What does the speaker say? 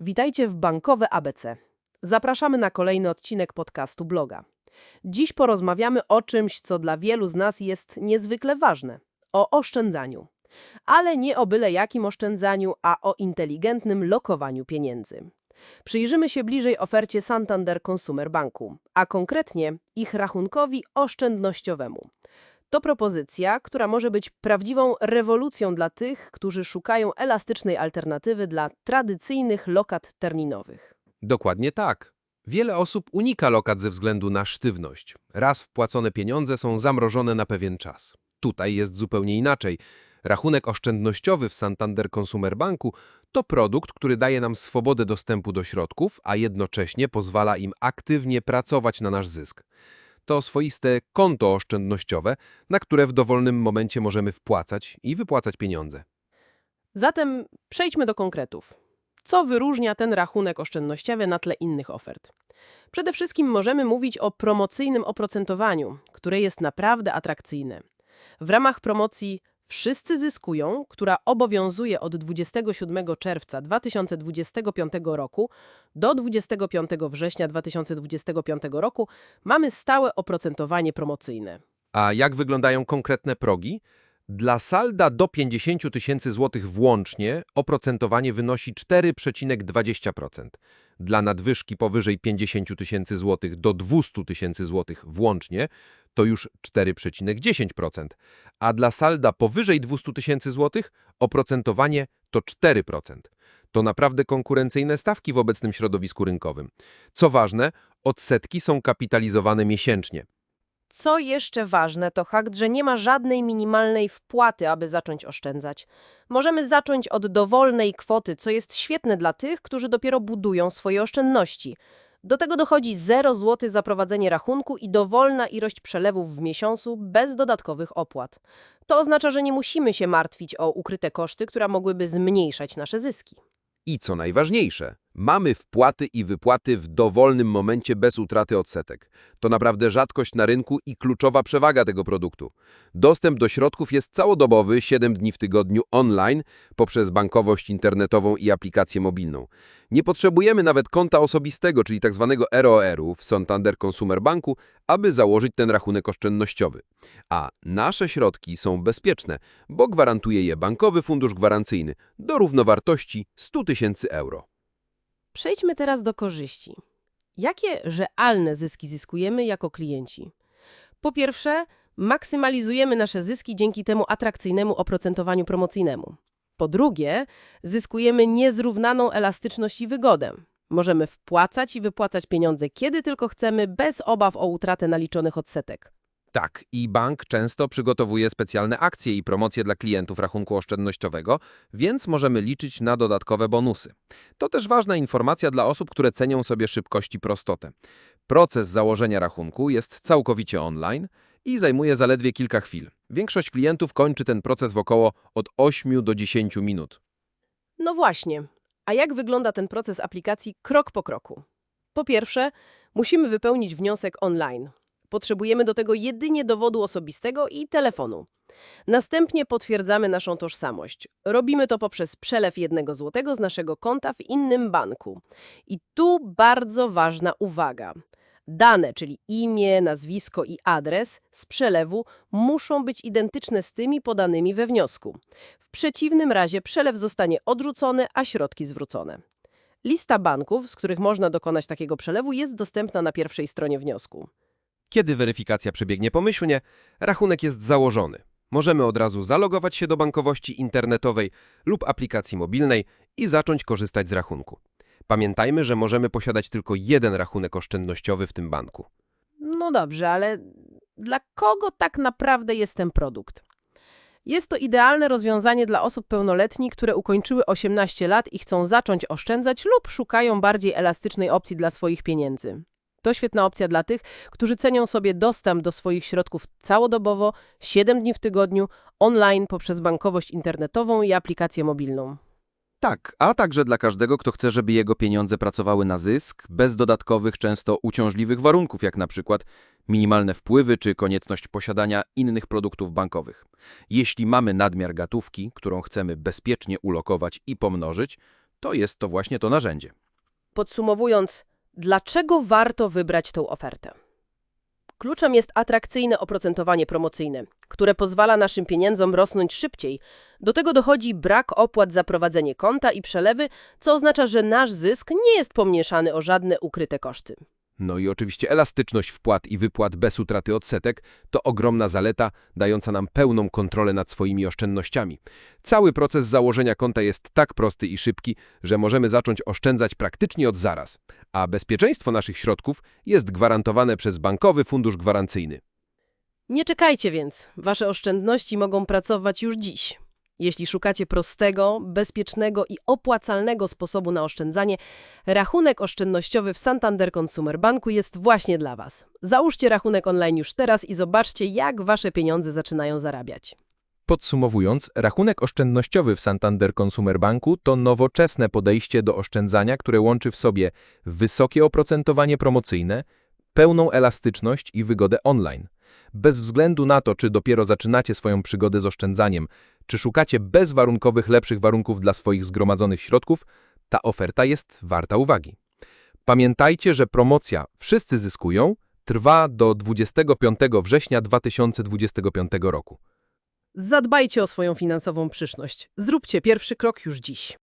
Witajcie w Bankowe ABC. Zapraszamy na kolejny odcinek podcastu bloga. Dziś porozmawiamy o czymś, co dla wielu z nas jest niezwykle ważne o oszczędzaniu. Ale nie o byle jakim oszczędzaniu, a o inteligentnym lokowaniu pieniędzy. Przyjrzymy się bliżej ofercie Santander Consumer Banku, a konkretnie ich rachunkowi oszczędnościowemu. To propozycja, która może być prawdziwą rewolucją dla tych, którzy szukają elastycznej alternatywy dla tradycyjnych lokat terminowych. Dokładnie tak. Wiele osób unika lokat ze względu na sztywność. Raz wpłacone pieniądze są zamrożone na pewien czas. Tutaj jest zupełnie inaczej. Rachunek oszczędnościowy w Santander Consumer Banku to produkt, który daje nam swobodę dostępu do środków, a jednocześnie pozwala im aktywnie pracować na nasz zysk. To swoiste konto oszczędnościowe, na które w dowolnym momencie możemy wpłacać i wypłacać pieniądze. Zatem przejdźmy do konkretów. Co wyróżnia ten rachunek oszczędnościowy na tle innych ofert? Przede wszystkim możemy mówić o promocyjnym oprocentowaniu, które jest naprawdę atrakcyjne. W ramach promocji Wszyscy zyskują, która obowiązuje od 27 czerwca 2025 roku do 25 września 2025 roku, mamy stałe oprocentowanie promocyjne. A jak wyglądają konkretne progi? Dla salda do 50 tysięcy złotych włącznie oprocentowanie wynosi 4,20%. Dla nadwyżki powyżej 50 tysięcy złotych do 200 tysięcy złotych włącznie to już 4,10%, a dla salda powyżej 200 tysięcy złotych oprocentowanie to 4%. To naprawdę konkurencyjne stawki w obecnym środowisku rynkowym. Co ważne, odsetki są kapitalizowane miesięcznie. Co jeszcze ważne, to fakt, że nie ma żadnej minimalnej wpłaty, aby zacząć oszczędzać. Możemy zacząć od dowolnej kwoty, co jest świetne dla tych, którzy dopiero budują swoje oszczędności. Do tego dochodzi 0 zł za prowadzenie rachunku i dowolna ilość przelewów w miesiącu bez dodatkowych opłat. To oznacza, że nie musimy się martwić o ukryte koszty, które mogłyby zmniejszać nasze zyski. I co najważniejsze, mamy wpłaty i wypłaty w dowolnym momencie bez utraty odsetek. To naprawdę rzadkość na rynku i kluczowa przewaga tego produktu. Dostęp do środków jest całodobowy, 7 dni w tygodniu online poprzez bankowość internetową i aplikację mobilną. Nie potrzebujemy nawet konta osobistego, czyli tzw. ROR-u w Santander Consumer Banku, aby założyć ten rachunek oszczędnościowy. A nasze środki są bezpieczne, bo gwarantuje je Bankowy Fundusz Gwarancyjny do równowartości 100 tysięcy euro. Przejdźmy teraz do korzyści. Jakie realne zyski zyskujemy jako klienci? Po pierwsze, maksymalizujemy nasze zyski dzięki temu atrakcyjnemu oprocentowaniu promocyjnemu. Po drugie, zyskujemy niezrównaną elastyczność i wygodę. Możemy wpłacać i wypłacać pieniądze kiedy tylko chcemy, bez obaw o utratę naliczonych odsetek. Tak, i bank często przygotowuje specjalne akcje i promocje dla klientów rachunku oszczędnościowego, więc możemy liczyć na dodatkowe bonusy. To też ważna informacja dla osób, które cenią sobie szybkość i prostotę. Proces założenia rachunku jest całkowicie online i zajmuje zaledwie kilka chwil. Większość klientów kończy ten proces w około od 8 do 10 minut. No właśnie. A jak wygląda ten proces aplikacji krok po kroku? Po pierwsze, musimy wypełnić wniosek online. Potrzebujemy do tego jedynie dowodu osobistego i telefonu. Następnie potwierdzamy naszą tożsamość. Robimy to poprzez przelew jednego złotego z naszego konta w innym banku. I tu bardzo ważna uwaga. Dane, czyli imię, nazwisko i adres z przelewu muszą być identyczne z tymi podanymi we wniosku. W przeciwnym razie przelew zostanie odrzucony, a środki zwrócone. Lista banków, z których można dokonać takiego przelewu, jest dostępna na pierwszej stronie wniosku. Kiedy weryfikacja przebiegnie pomyślnie, rachunek jest założony. Możemy od razu zalogować się do bankowości internetowej lub aplikacji mobilnej i zacząć korzystać z rachunku. Pamiętajmy, że możemy posiadać tylko jeden rachunek oszczędnościowy w tym banku. No dobrze, ale dla kogo tak naprawdę jest ten produkt? Jest to idealne rozwiązanie dla osób pełnoletnich, które ukończyły 18 lat i chcą zacząć oszczędzać lub szukają bardziej elastycznej opcji dla swoich pieniędzy. To świetna opcja dla tych, którzy cenią sobie dostęp do swoich środków całodobowo, 7 dni w tygodniu, online poprzez bankowość internetową i aplikację mobilną. Tak, a także dla każdego, kto chce, żeby jego pieniądze pracowały na zysk, bez dodatkowych, często uciążliwych warunków, jak na przykład minimalne wpływy czy konieczność posiadania innych produktów bankowych. Jeśli mamy nadmiar gotówki, którą chcemy bezpiecznie ulokować i pomnożyć, to jest to właśnie to narzędzie. Podsumowując, dlaczego warto wybrać tą ofertę? Kluczem jest atrakcyjne oprocentowanie promocyjne, które pozwala naszym pieniądzom rosnąć szybciej. Do tego dochodzi brak opłat za prowadzenie konta i przelewy, co oznacza, że nasz zysk nie jest pomniejszany o żadne ukryte koszty. No i oczywiście elastyczność wpłat i wypłat bez utraty odsetek to ogromna zaleta, dająca nam pełną kontrolę nad swoimi oszczędnościami. Cały proces założenia konta jest tak prosty i szybki, że możemy zacząć oszczędzać praktycznie od zaraz, a bezpieczeństwo naszych środków jest gwarantowane przez Bankowy Fundusz Gwarancyjny. Nie czekajcie więc, wasze oszczędności mogą pracować już dziś. Jeśli szukacie prostego, bezpiecznego i opłacalnego sposobu na oszczędzanie, rachunek oszczędnościowy w Santander Consumer Banku jest właśnie dla Was. Załóżcie rachunek online już teraz i zobaczcie, jak Wasze pieniądze zaczynają zarabiać. Podsumowując, rachunek oszczędnościowy w Santander Consumer Banku to nowoczesne podejście do oszczędzania, które łączy w sobie wysokie oprocentowanie promocyjne, pełną elastyczność i wygodę online. Bez względu na to, czy dopiero zaczynacie swoją przygodę z oszczędzaniem, czy szukacie bezwarunkowych lepszych warunków dla swoich zgromadzonych środków, ta oferta jest warta uwagi. Pamiętajcie, że promocja Wszyscy zyskują trwa do 25 września 2025 roku. Zadbajcie o swoją finansową przyszłość. Zróbcie pierwszy krok już dziś.